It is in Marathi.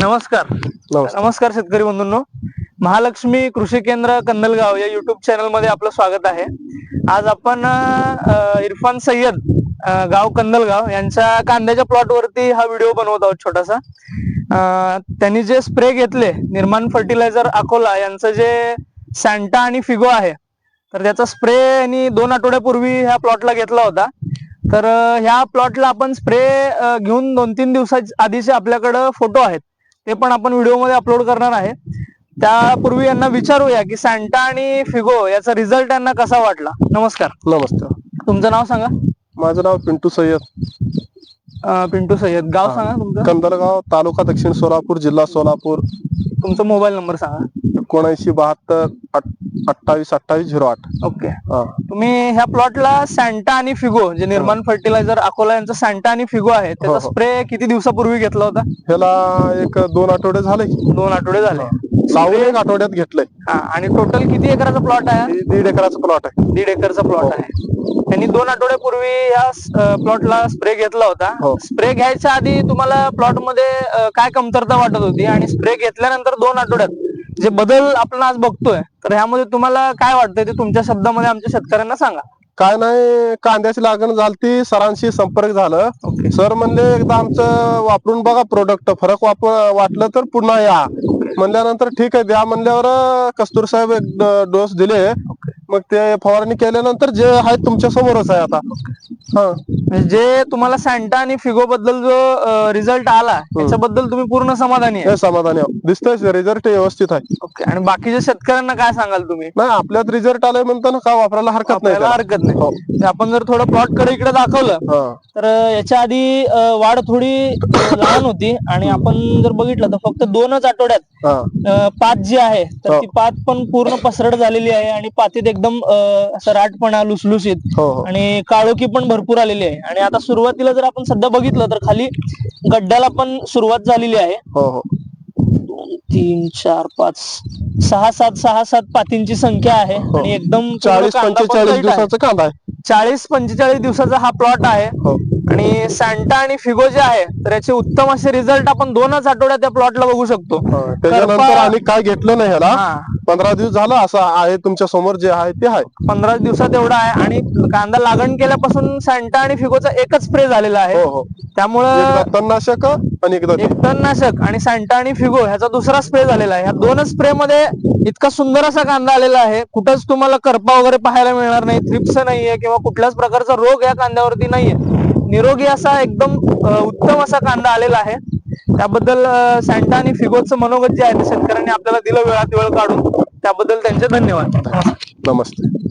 नमस्कार. नमस्कार. नमस्कार शेतकरी बंधूंनो. महालक्ष्मी कृषी केंद्र कंदलगाव या युट्यूब चॅनलमध्ये आपलं स्वागत आहे. आज आपण इरफान सय्यद गाव कंदलगाव यांच्या कांद्याच्या प्लॉट वरती हा व्हिडिओ बनवत आहोत छोटासा. त्यांनी जे स्प्रे घेतले निर्माण फर्टिलायझर अकोला यांचं जे सॅन्टा आणि फिगो आहे तर त्याचा स्प्रे यांनी दोन आठवड्यापूर्वी ह्या प्लॉटला घेतला होता. तर ह्या प्लॉटला आपण स्प्रे घेऊन दोन तीन दिवसाच्या आधीचे आपल्याकडं फोटो आहेत. ते पण आपण व्हिडिओमध्ये अपलोड करणार आहे. त्यापूर्वी यांना विचारूया की सॅन्टा आणि फिगो याचा रिझल्ट यांना कसा वाटला? नमस्कार. नमस्कार. तुमचं नाव सांगा. माझं नाव पिंटू सय्यद. अं, पिंटू सय्यद. गाव. सांगा तुमचं. कंदलगाव तालुका दक्षिण सोलापूर जिल्हा सोलापूर. तुमचा मोबाईल नंबर सांगा. एकोणऐंशी बहात्तर अठ्ठावीस अठ्ठावीस झिरो आठ. ओके. हा. तुम्ही ह्या प्लॉटला सॅन्टा आणि फिगो जे निर्माण फर्टिलायझर अकोला यांचा सॅन्टा आणि फिगो आहे त्याचा हो, हो. स्प्रे किती दिवसापूर्वी घेतला होता? ह्याला एक दोन आठवडे झाले. की दोन आठवडे झाले. लावून एक आठवड्यात घेतलंय. हा आणि टोटल किती एकराचा प्लॉट आहे? हा? ही दीड एकराचा प्लॉट आहे. दीड एकरचा प्लॉट आहे. त्यांनी दोन आठवड्यापूर्वी या प्लॉटला स्प्रे घेतला होता. हो. स्प्रे घ्यायच्या आधी तुम्हाला प्लॉटमध्ये काय कमतरता वाटत होती? आणि स्प्रे घेतल्यानंतर दोन आठवड्यात जे बदल आपण आज बघतोय तर ह्यामध्ये तुम्हाला काय वाटतंय? ते तुमच्या शब्दामध्ये आमच्या शेतकऱ्यांना सांगा. काय नाही कांद्याची लागण झालती सरांशी संपर्क झालं. ओके. सर म्हणले एकदा आमचं वापरून बघा प्रोडक्ट फरक वाप वाटलं तर पुन्हा या. म्हणल्यानंतर ठीक आहे द्या म्हणल्यावर कस्तूर साहेब एक डोस दिले. मग ते फवारणी केल्यानंतर जे आहे तुमच्या समोरच आहे आता. जे तुम्हाला सॅन्टा आणि फिगो बद्दल जो रिझल्ट आला त्याच्याबद्दल तुम्ही पूर्ण समाधानी आहे हे समाधानी. दिसतंय रिझल्ट व्यवस्थित आहे ओके आणि बाकीच्या शेतकऱ्यांना काय सांगाल तुम्ही नाही आपल्यात रिझल्ट आलाय म्हणताना का वापरायला हरकत नाही. हरकत नाही हो. ते आपण जर थोडं प्लॉटकडे इकडे दाखवलं हा. तर याच्या आधी वाढ थोडी लहान होती आणि आपण जर बघितलं तर फक्त दोनच आठवड्यात हा. पात जी आहे तर हो. ती पात पण पूर्ण पसरट झालेली आहे आणि पातीत एकदम असं राटपणा लुसलुसीत हो हो आणि काळोखी पण भरपूर आलेली आहे. आणि आता सुरुवातीला जर आपण सध्या बघितलं तर खाली गड्ड्याला पण सुरुवात झालेली आहे. हो हो. दोन तीन चार पाच सहा सात सहा सात पातींची संख्या आहे. हो. आणि एकदम पूर्ण चाळीस कांदा पण पंचेचाळीस tight आहे. दिवसाचा कांदा आहे. चाळीस पंचेचाळीस दिवसाचा हा प्लॉट आहे. हो. आणि सॅन्टा आणि फिगो जे आहे तर याचे उत्तम असे रिझल्ट आपण दोनच आठवड्यात त्या प्लॉटला बघू शकतो. हा. त्याच्यानंतर आणि काय घेतलं नाही ह्याला? पंधरा दिवस झालं असं आहे तुमच्यासमोर जे आहे ते आहे. पंधरा दिवसात एवढा आहे आणि कांदा लागण केल्यापासून सॅन्टा आणि फिगोचा एकच स्प्रे झालेला आहे. हो त्यामुळं तणनाशक आणि तणनाशक आणि सॅन्टा आणि फिगो ह्याचा दुसरा स्प्रे झालेला आहे. ह्या दोनच स्प्रे मध्ये इतका सुंदर असा कांदा आलेला आहे. कुठंच तुम्हाला करपा वगैरे पाहायला मिळणार नाही. थ्रिप्स नाहीये किंवा कुठल्याच प्रकारचा रोग या कांद्यावरती नाहीये. निरोगी असा एकदम उत्तम असा कांदा आलेला आहे. त्याबद्दल सँटा आणि फिगोचं मनोगत जे आहे ते शेतकऱ्यांनी आपल्याला दिलं वेळात वेळ काढून. त्याबद्दल त्यांचे धन्यवाद. नमस्ते.